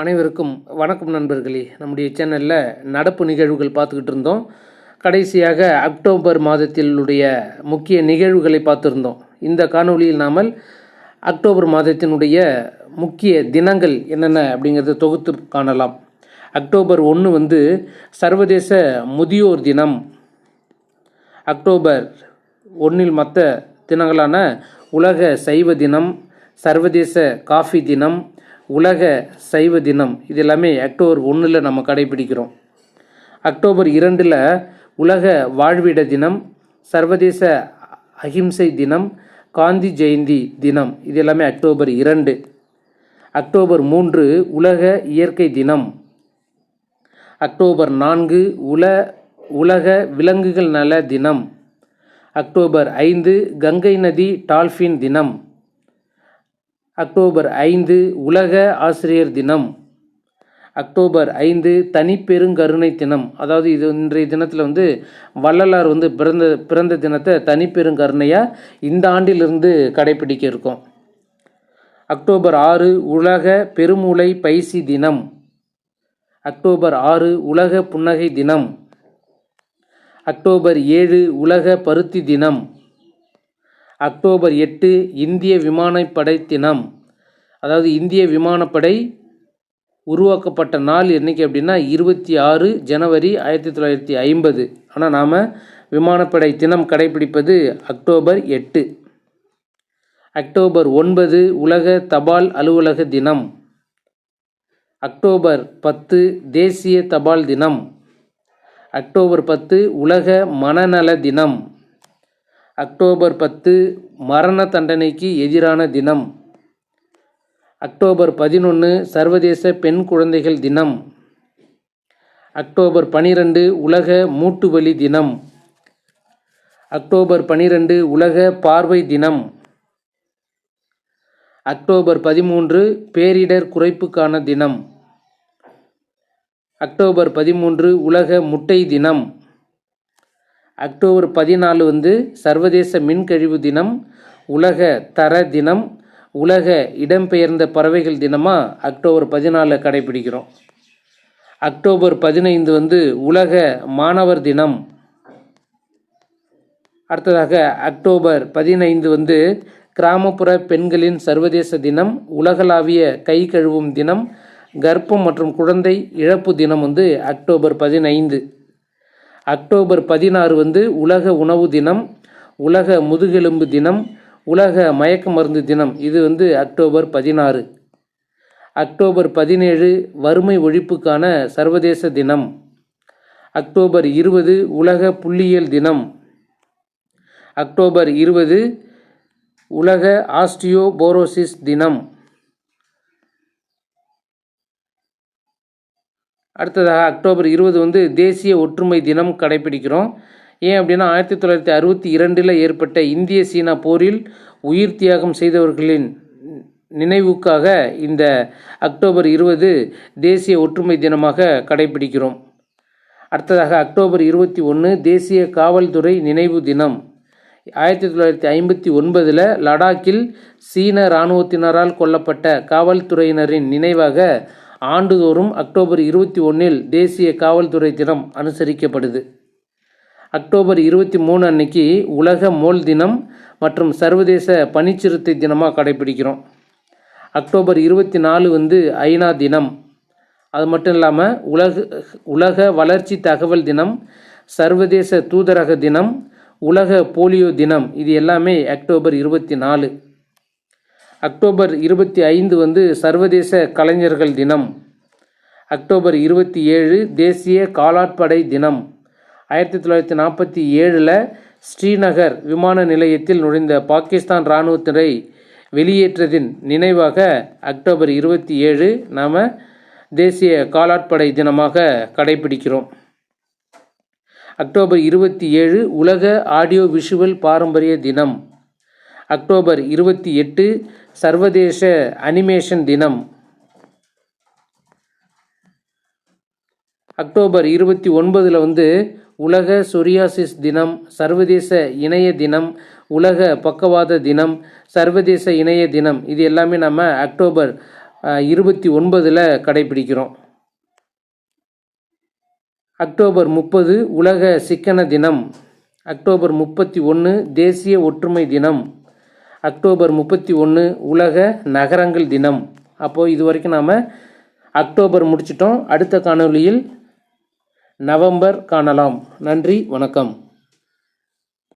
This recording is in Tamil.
அனைவருக்கும் வணக்கம் நண்பர்களே. நம்முடைய சேனலில் நடப்பு நிகழ்வுகள் பார்த்துக்கிட்டு இருந்தோம். கடைசியாக அக்டோபர் மாதத்தினுடைய முக்கிய நிகழ்வுகளை பார்த்துருந்தோம். இந்த காணொளியில் நாமல் அக்டோபர் மாதத்தினுடைய முக்கிய தினங்கள் என்னென்ன அப்படிங்கிறத தொகுத்து காணலாம். அக்டோபர் ஒன்று வந்து சர்வதேச முதியோர் தினம். அக்டோபர் ஒன்றில் மற்ற தினங்களான உலக சைவ தினம் சர்வதேச காஃபி தினம் உலக சைவ தினம். இது எல்லாமே அக்டோபர் ஒன்றில் நம்ம கடைபிடிக்கிறோம். அக்டோபர் இரண்டில் உலக வாழ்விட தினம் சர்வதேச அஹிம்சை தினம் காந்தி ஜெயந்தி தினம். இது எல்லாமே அக்டோபர் இரண்டு. அக்டோபர் மூன்று உலக இயற்கை தினம். அக்டோபர் நான்கு உல உலக விலங்குகள் நல தினம். அக்டோபர் ஐந்து கங்கை நதி டால்ஃபின் தினம். அக்டோபர் ஐந்து உலக ஆசிரியர் தினம். அக்டோபர் ஐந்து தனிப்பெருங்கருணை தினம். அதாவது இது இன்றைய தினத்தில் வந்து வள்ளலார் வந்து பிறந்த பிறந்த தினத்தை தனிப்பெருங்கருணையாக இந்த ஆண்டிலிருந்து கடைபிடிக்க இருக்கோம் அக்டோபர் ஆறு உலக பெருமூளை பைசி தினம். அக்டோபர் ஆறு உலக புன்னகை தினம். அக்டோபர் ஏழு உலக பருத்தி தினம். அக்டோபர் எட்டு இந்திய விமானப்படை தினம். அதாவது இந்திய விமானப்படை உருவாக்கப்பட்ட நாள் என்னைக்கு அப்படின்னா இருபத்தி ஆறு ஜனவரி ஆயிரத்தி தொள்ளாயிரத்தி ஐம்பது. ஆனால் நாம் விமானப்படை தினம் கடைபிடிப்பது அக்டோபர் எட்டு. அக்டோபர் ஒன்பது உலக தபால் அலுவலக தினம். அக்டோபர் பத்து தேசிய தபால் தினம். அக்டோபர் பத்து உலக மனநல தினம். அக்டோபர் பத்து மரண தண்டனைக்கு எதிரான தினம். அக்டோபர் பதினொன்று சர்வதேச பெண் குழந்தைகள் தினம். அக்டோபர் பனிரெண்டு உலக மூட்டுவலி தினம். அக்டோபர் பனிரெண்டு உலக பார்வை தினம். அக்டோபர் பதிமூன்று பேரிடர் குறைப்புக்கான தினம். அக்டோபர் பதிமூன்று உலக முட்டை தினம். அக்டோபர் பதினாலு வந்து சர்வதேச மின்கழிவு தினம் உலக தர தினம் உலக இடம்பெயர்ந்த பறவைகள் தினமாக அக்டோபர் பதினாலில் கடைபிடிக்கிறோம். அக்டோபர் பதினைந்து வந்து உலக மாணவர் தினம். அடுத்ததாக அக்டோபர் பதினைந்து வந்து கிராமப்புற பெண்களின் சர்வதேச தினம் உலகளாவிய கை கழுவும் தினம் கர்ப்பம் மற்றும் குழந்தை இழப்பு தினம் வந்து அக்டோபர் பதினைந்து. அக்டோபர் பதினாறு வந்து உலக உணவு தினம் உலக முதுகெலும்பு தினம் உலக மயக்க மருந்து தினம். இது வந்து அக்டோபர் பதினாறு. அக்டோபர் பதினேழு வறுமை ஒழிப்புக்கான சர்வதேச தினம். அக்டோபர் இருபது உலக புள்ளியியல் தினம். அக்டோபர் இருபது உலக ஆஸ்டியோபோரோசிஸ் தினம். அடுத்ததாக அக்டோபர் இருபது வந்து தேசிய ஒற்றுமை தினம் கடைபிடிக்கிறோம். ஏன் அப்படின்னா ஆயிரத்தி தொள்ளாயிரத்தி அறுபத்தி இரண்டில் ஏற்பட்ட இந்திய சீனா போரில் உயிர் தியாகம் செய்தவர்களின் நினைவுக்காக இந்த அக்டோபர் இருபது தேசிய ஒற்றுமை தினமாக கடைபிடிக்கிறோம். அடுத்ததாக அக்டோபர் இருபத்தி ஒன்று தேசிய காவல்துறை நினைவு தினம். ஆயிரத்தி தொள்ளாயிரத்தி ஐம்பத்தி ஒன்பதில் லடாக்கில் சீன இராணுவத்தினரால் கொல்லப்பட்ட காவல்துறையினரின் நினைவாக ஆண்டுதோறும் அக்டோபர் இருபத்தி ஒன்றில் தேசிய காவல்துறை தினம் அனுசரிக்கப்படுது. அக்டோபர் இருபத்தி மூணு அன்னைக்கு உலக மோல் தினம் மற்றும் சர்வதேச பனிச்சிறுத்தை தினமாக கடைபிடிக்கிறோம். அக்டோபர் இருபத்தி நாலு வந்து ஐநா தினம். அது மட்டும் இல்லாமல் உலக உலக வளர்ச்சி தகவல் தினம் சர்வதேச தூதரக தினம் உலக போலியோ தினம் இது எல்லாமே அக்டோபர் இருபத்தி நாலு. அக்டோபர் இருபத்தி ஐந்து வந்து சர்வதேச கலைஞர்கள் தினம். அக்டோபர் இருபத்தி ஏழு தேசிய காலாட்படை தினம். ஆயிரத்தி தொள்ளாயிரத்தி நாற்பத்தி ஏழில் ஸ்ரீநகர் விமான நிலையத்தில் நுழைந்த பாகிஸ்தான் இராணுவத்தினரை வெளியேற்றதின் நினைவாக அக்டோபர் இருபத்தி ஏழு நாம் தேசிய காலாட்படை தினமாக கடைபிடிக்கிறோம். அக்டோபர் இருபத்தி ஏழு உலக ஆடியோ விஷுவல் பாரம்பரிய தினம். அக்டோபர் இருபத்தி எட்டு சர்வதேச அனிமேஷன் தினம். அக்டோபர் இருபத்தி ஒன்பதில் வந்து உலக சொரியாசிஸ் தினம் சர்வதேச இணைய தினம் உலக பக்கவாத தினம் சர்வதேச இணைய தினம். இது எல்லாமே நம்ம அக்டோபர் இருபத்தி ஒன்பதில் கடைபிடிக்கிறோம். அக்டோபர் முப்பது உலக சிக்கன தினம். அக்டோபர் முப்பத்தி ஒன்று தேசிய ஒற்றுமை தினம். அக்டோபர் முப்பத்தி ஒன்று உலக நகரங்கள் தினம். அப்போது இது வரைக்கும் நாம் அக்டோபர் முடிச்சிட்டோம். அடுத்த காணொளியில் நவம்பர் காணலாம். நன்றி வணக்கம்.